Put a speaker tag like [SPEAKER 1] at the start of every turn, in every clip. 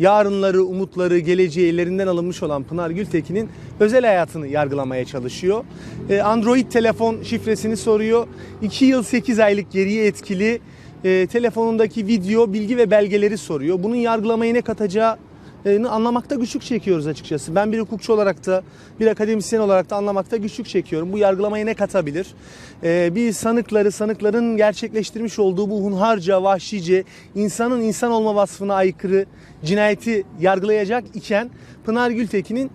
[SPEAKER 1] yarınları, umutları, geleceği ellerinden alınmış olan Pınar Gültekin'in özel hayatını yargılamaya çalışıyor. E, Android telefon şifresini soruyor. 2 yıl 8 aylık geriye etkili e, telefonundaki video, bilgi ve belgeleri soruyor. Bunun yargılamaya ne katacağı anlamakta güçlük çekiyoruz açıkçası. Ben bir hukukçu olarak da bir akademisyen olarak da anlamakta güçlük çekiyorum. Bu yargılamaya ne katabilir? E, bir sanıkları, sanıkların gerçekleştirmiş olduğu bu hunharca, vahşice, insanın insan olma vasfına aykırı cinayeti yargılayacak iken Pınar Gültekin'in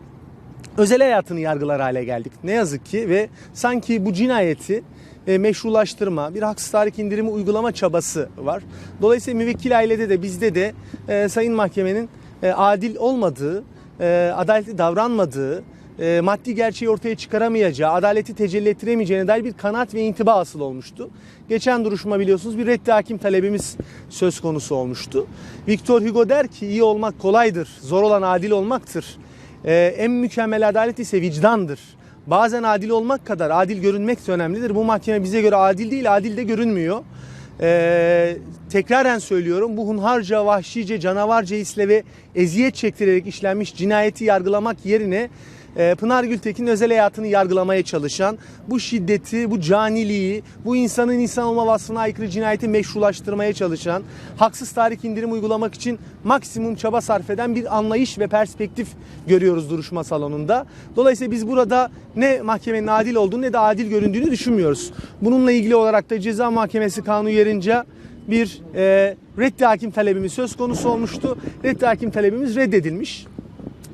[SPEAKER 1] özel hayatını yargılar hale geldik. Ne yazık ki ve sanki bu cinayeti e, meşrulaştırma, bir haksız tahrik indirimi uygulama çabası var. Dolayısıyla müvekkil ailede de bizde de e, Sayın Mahkemenin e, adil olmadığı, e, adaletli davranmadığı, e, maddi gerçeği ortaya çıkaramayacağı, adaleti tecelli ettiremeyeceğine dair bir kanaat ve intiba asıl olmuştu. Geçen duruşma biliyorsunuz bir reddi hakim talebimiz söz konusu olmuştu. Victor Hugo der ki iyi olmak kolaydır, zor olan adil olmaktır. Ee, en mükemmel adalet ise vicdandır. Bazen adil olmak kadar adil görünmek de önemlidir. Bu mahkeme bize göre adil değil, adil de görünmüyor. Ee, tekraren söylüyorum bu hunharca, vahşice, canavarca hisle ve eziyet çektirerek işlenmiş cinayeti yargılamak yerine Pınar Gültekin özel hayatını yargılamaya çalışan, bu şiddeti, bu caniliği, bu insanın insan olma vasfına aykırı cinayeti meşrulaştırmaya çalışan, haksız tahrik indirim uygulamak için maksimum çaba sarf eden bir anlayış ve perspektif görüyoruz duruşma salonunda. Dolayısıyla biz burada ne mahkemenin adil olduğunu ne de adil göründüğünü düşünmüyoruz. Bununla ilgili olarak da ceza mahkemesi kanunu yerince bir e, reddi hakim talebimiz söz konusu olmuştu. Reddi hakim talebimiz reddedilmiş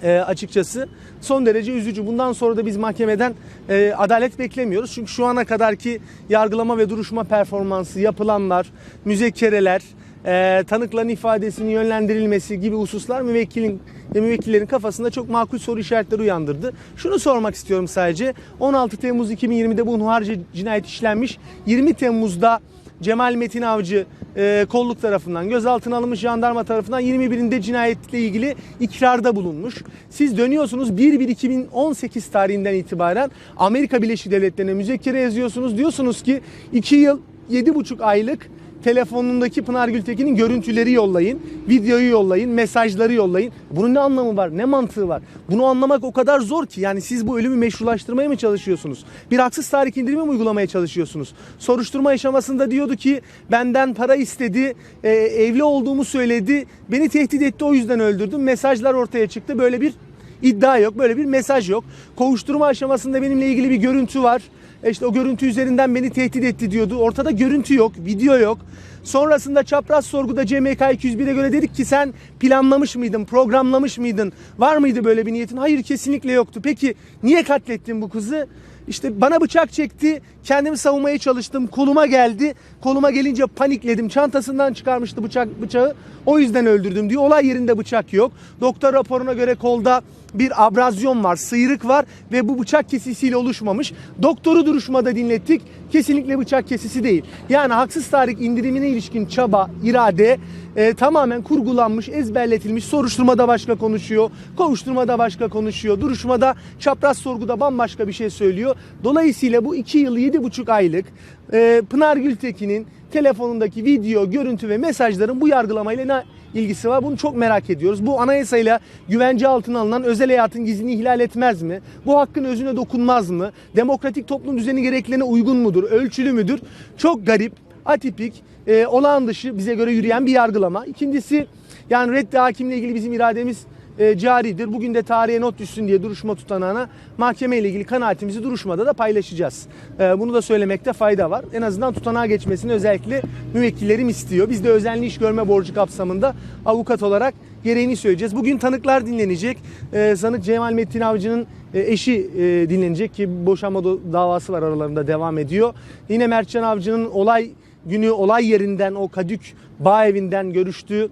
[SPEAKER 1] e, açıkçası son derece üzücü. Bundan sonra da biz mahkemeden e, adalet beklemiyoruz. Çünkü şu ana kadarki yargılama ve duruşma performansı, yapılanlar, müzekkereler, e, tanıkların ifadesinin yönlendirilmesi gibi hususlar müvekkilin ve müvekkillerin kafasında çok makul soru işaretleri uyandırdı. Şunu sormak istiyorum sadece. 16 Temmuz 2020'de bu hunharca cinayet işlenmiş. 20 Temmuz'da Cemal Metin Avcı e, kolluk tarafından gözaltına alınmış jandarma tarafından 21'inde cinayetle ilgili ikrarda bulunmuş. Siz dönüyorsunuz 1-1-2018 tarihinden itibaren Amerika Birleşik Devletleri'ne müzekkere yazıyorsunuz. Diyorsunuz ki 2 yıl 7,5 aylık telefonundaki Pınar Gültekin'in görüntüleri yollayın, videoyu yollayın, mesajları yollayın. Bunun ne anlamı var, ne mantığı var? Bunu anlamak o kadar zor ki. Yani siz bu ölümü meşrulaştırmaya mı çalışıyorsunuz? Bir haksız tahrik indirimi mi uygulamaya çalışıyorsunuz? Soruşturma aşamasında diyordu ki benden para istedi, e, evli olduğumu söyledi, beni tehdit etti o yüzden öldürdüm. Mesajlar ortaya çıktı. Böyle bir iddia yok, böyle bir mesaj yok. Kovuşturma aşamasında benimle ilgili bir görüntü var. E o görüntü üzerinden beni tehdit etti diyordu. Ortada görüntü yok, video yok. Sonrasında çapraz sorguda CMK 201'e göre dedik ki sen planlamış mıydın, programlamış mıydın? Var mıydı böyle bir niyetin? Hayır kesinlikle yoktu. Peki niye katlettin bu kızı? İşte bana bıçak çekti, kendimi savunmaya çalıştım, koluma geldi. Koluma gelince panikledim. Çantasından çıkarmıştı bıçak bıçağı. O yüzden öldürdüm diyor. Olay yerinde bıçak yok. Doktor raporuna göre kolda bir abrazyon var, sıyrık var ve bu bıçak kesisiyle oluşmamış. Doktoru duruşmada dinlettik. Kesinlikle bıçak kesisi değil. Yani haksız tahrik indirimine ilişkin çaba, irade e, tamamen kurgulanmış, ezberletilmiş. Soruşturmada başka konuşuyor, kovuşturmada başka konuşuyor, duruşmada çapraz sorguda bambaşka bir şey söylüyor. Dolayısıyla bu 2 yıl 7,5 aylık e, Pınar Gültekin'in telefonundaki video, görüntü ve mesajların bu yargılamayla ilgisi var? Bunu çok merak ediyoruz. Bu anayasayla güvence altına alınan özel hayatın gizliliğini ihlal etmez mi? Bu hakkın özüne dokunmaz mı? Demokratik toplum düzeni gereklerine uygun mudur? Ölçülü müdür? Çok garip, atipik, e, olağan dışı bize göre yürüyen bir yargılama. İkincisi yani reddi hakimle ilgili bizim irademiz e, caridir. Bugün de tarihe not düşsün diye duruşma tutanağına mahkeme ile ilgili kanaatimizi duruşmada da paylaşacağız. E, bunu da söylemekte fayda var. En azından tutanağa geçmesini özellikle müvekkillerim istiyor. Biz de özenli iş görme borcu kapsamında avukat olarak gereğini söyleyeceğiz. Bugün tanıklar dinlenecek. E, sanık Cemal Metin Avcı'nın e, eşi e, dinlenecek ki boşanma davası var aralarında devam ediyor. Yine Mertcan Avcı'nın olay günü olay yerinden o Kadük bağ evinden görüştüğü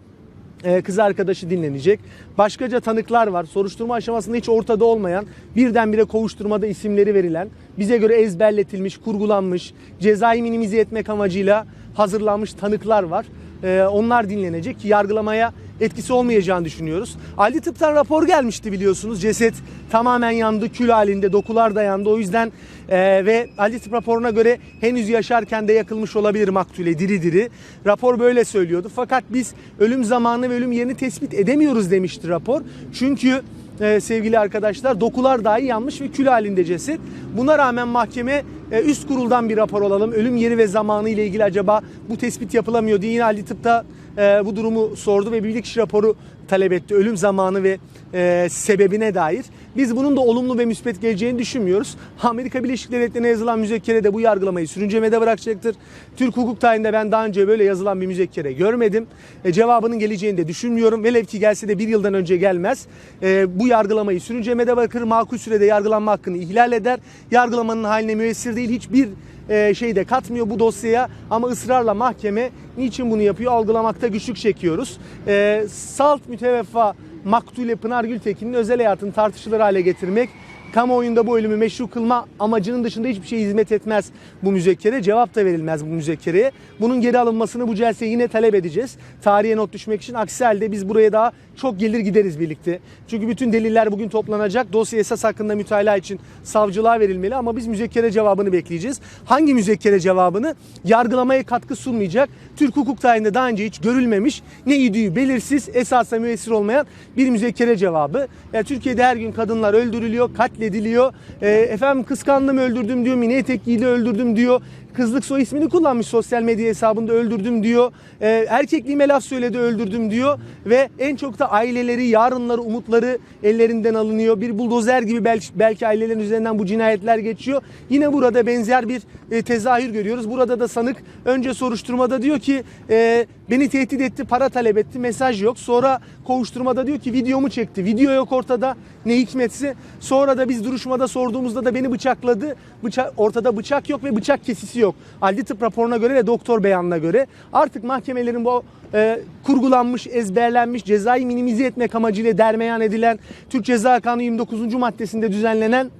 [SPEAKER 1] kız arkadaşı dinlenecek. Başkaca tanıklar var. Soruşturma aşamasında hiç ortada olmayan, birdenbire kovuşturmada isimleri verilen, bize göre ezberletilmiş, kurgulanmış, cezayı minimize etmek amacıyla hazırlanmış tanıklar var. Ee, onlar dinlenecek yargılamaya etkisi olmayacağını düşünüyoruz. Adli tıptan rapor gelmişti biliyorsunuz. Ceset tamamen yandı, kül halinde, dokular da yandı. O yüzden e, ve adli tıp raporuna göre henüz yaşarken de yakılmış olabilir maktule diri diri. Rapor böyle söylüyordu. Fakat biz ölüm zamanı ve ölüm yerini tespit edemiyoruz demişti rapor. Çünkü e, sevgili arkadaşlar dokular dahi yanmış ve kül halinde ceset. Buna rağmen mahkeme e, üst kuruldan bir rapor alalım. Ölüm yeri ve zamanı ile ilgili acaba bu tespit yapılamıyor diye yine adli tıpta e, bu durumu sordu ve bilirkişi raporu talep etti. Ölüm zamanı ve e, sebebine dair. Biz bunun da olumlu ve müspet geleceğini düşünmüyoruz. Amerika Birleşik Devletleri'ne yazılan müzekkere de bu yargılamayı sürüncemede bırakacaktır. Türk hukuk tarihinde ben daha önce böyle yazılan bir müzekkere görmedim. E, cevabının geleceğini de düşünmüyorum. Velev ki gelse de bir yıldan önce gelmez. E, bu yargılamayı sürüncemede bırakır. Makul sürede yargılanma hakkını ihlal eder. Yargılamanın haline müessir değil. Hiçbir e, de katmıyor bu dosyaya ama ısrarla mahkeme niçin bunu yapıyor algılamakta güçlük çekiyoruz. E, salt müteveffa Maktule Pınar Gültekin'in özel hayatını tartışılır hale getirmek kamuoyunda bu ölümü meşru kılma amacının dışında hiçbir şey hizmet etmez bu müzekkere. Cevap da verilmez bu müzekkereye. Bunun geri alınmasını bu celse yine talep edeceğiz. Tarihe not düşmek için. Aksi halde biz buraya daha çok gelir gideriz birlikte. Çünkü bütün deliller bugün toplanacak. Dosya esas hakkında mütalaa için savcılığa verilmeli ama biz müzekkere cevabını bekleyeceğiz. Hangi müzekkere cevabını? Yargılamaya katkı sunmayacak. Türk hukuk tarihinde daha önce hiç görülmemiş, ne idüğü belirsiz, esasla müessir olmayan bir müzekkere cevabı. Yani Türkiye'de her gün kadınlar öldürülüyor, katlediliyor. E, efendim kıskandım öldürdüm diyor, mini etek giydi öldürdüm diyor. Kızlık soy ismini kullanmış sosyal medya hesabında öldürdüm diyor. E, erkekliğime laf söyledi öldürdüm diyor. Ve en çok da aileleri, yarınları, umutları ellerinden alınıyor. Bir buldozer gibi belki, belki ailelerin üzerinden bu cinayetler geçiyor. Yine burada benzer bir e, tezahür görüyoruz. Burada da sanık önce soruşturmada diyor ki e, beni tehdit etti, para talep etti, mesaj yok. Sonra kovuşturmada diyor ki videomu çekti. Video yok ortada. Ne hikmetse. Sonra da biz duruşmada sorduğumuzda da beni bıçakladı. Bıçak, ortada bıçak yok ve bıçak kesisi yok. Adli tıp raporuna göre ve doktor beyanına göre. Artık mahkemelerin bu e, kurgulanmış, ezberlenmiş, cezayı minimize etmek amacıyla dermeyan edilen Türk Ceza Kanunu 29. maddesinde düzenlenen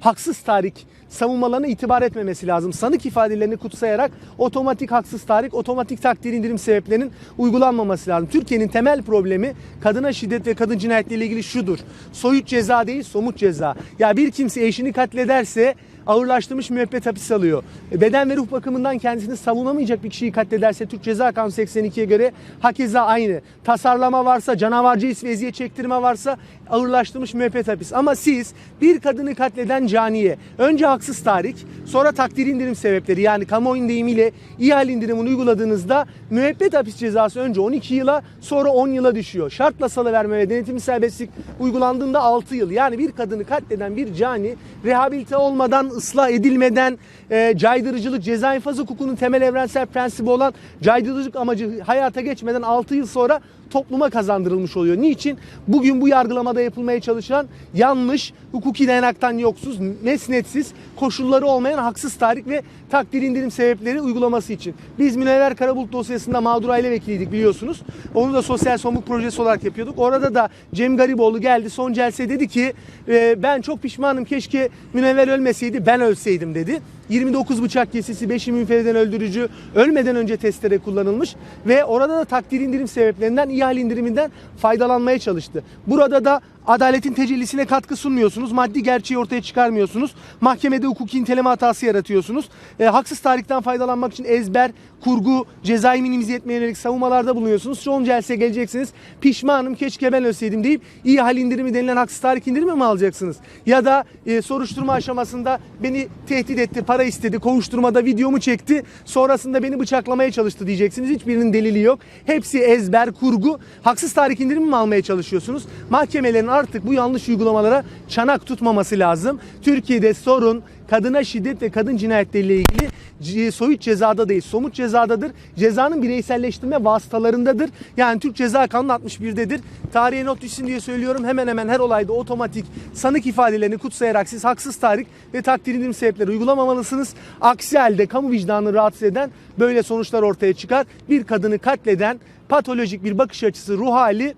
[SPEAKER 1] haksız tahrik savunmalarına itibar etmemesi lazım. Sanık ifadelerini kutsayarak otomatik haksız tahrik, otomatik takdir indirim sebeplerinin uygulanmaması lazım. Türkiye'nin temel problemi kadına şiddet ve kadın cinayetleriyle ilgili şudur. Soyut ceza değil, somut ceza. Ya bir kimse eşini katlederse ağırlaştırmış müebbet hapis alıyor. E, Beden ve ruh bakımından kendisini savunamayacak bir kişiyi katlederse Türk Ceza Kanunu 82'ye göre hakeza aynı. Tasarlama varsa, canavarca his ve eziyet çektirme varsa ağırlaştırmış müebbet hapis. Ama siz bir kadını katleden caniye önce haksız tahrik sonra takdir indirim sebepleri yani kamuoyun deyimiyle ihal indirimini uyguladığınızda müebbet hapis cezası önce 12 yıla sonra 10 yıla düşüyor. Şartla salıverme ve denetimli serbestlik uygulandığında 6 yıl. Yani bir kadını katleden bir cani rehabilite olmadan, ıslah edilmeden, e, caydırıcılık, ceza infaz hukukunun temel evrensel prensibi olan caydırıcılık amacı hayata geçmeden 6 yıl sonra topluma kazandırılmış oluyor. Niçin? Bugün bu yargılamada yapılmaya çalışılan yanlış, hukuki dayanaktan yoksuz, mesnetsiz, koşulları olmayan haksız tahrik ve takdir indirim sebepleri uygulaması için. Biz Münevver Karabulut dosyasında mağdur aile vekiliydik biliyorsunuz. Onu da sosyal sorumluluk projesi olarak yapıyorduk. Orada da Cem Gariboğlu geldi son celse dedi ki e, ben çok pişmanım keşke Münevver ölmeseydi ben ölseydim dedi. 29 bıçak kesisi, 5'i münferiden öldürücü ölmeden önce testere kullanılmış ve orada da takdir indirim sebeplerinden, ihale indiriminden faydalanmaya çalıştı. Burada da adaletin tecellisine katkı sunmuyorsunuz. Maddi gerçeği ortaya çıkarmıyorsunuz. Mahkemede hukuki inteleme hatası yaratıyorsunuz. E, haksız tarihten faydalanmak için ezber, kurgu, cezayı minimize etmeye yönelik savunmalarda bulunuyorsunuz. Son celseye geleceksiniz. Pişmanım keşke ben ölseydim deyip ihal indirimi denilen haksız tarih indirimi mi alacaksınız? Ya da e, soruşturma aşamasında beni tehdit etti, para istedi, kovuşturmada videomu çekti. Sonrasında beni bıçaklamaya çalıştı diyeceksiniz. Hiçbirinin delili yok. Hepsi ezber, kurgu. Haksız tarih indirimi mi almaya çalışıyorsunuz? Mahkemelerin artık bu yanlış uygulamalara çanak tutmaması lazım. Türkiye'de sorun kadına şiddet ve kadın cinayetleriyle ilgili soyut cezada değil, somut cezadadır. Cezanın bireyselleştirme vasıtalarındadır. Yani Türk Ceza Kanunu 61'dedir. Tarihe not düşsün diye söylüyorum. Hemen hemen her olayda otomatik sanık ifadelerini kutsayarak siz haksız tahrik ve takdir indirim sebepleri uygulamamalısınız. Aksi halde kamu vicdanını rahatsız eden böyle sonuçlar ortaya çıkar. Bir kadını katleden patolojik bir bakış açısı, ruh hali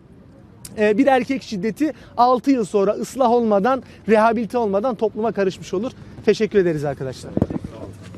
[SPEAKER 1] e, bir erkek şiddeti 6 yıl sonra ıslah olmadan, rehabilite olmadan topluma karışmış olur. Teşekkür ederiz arkadaşlar.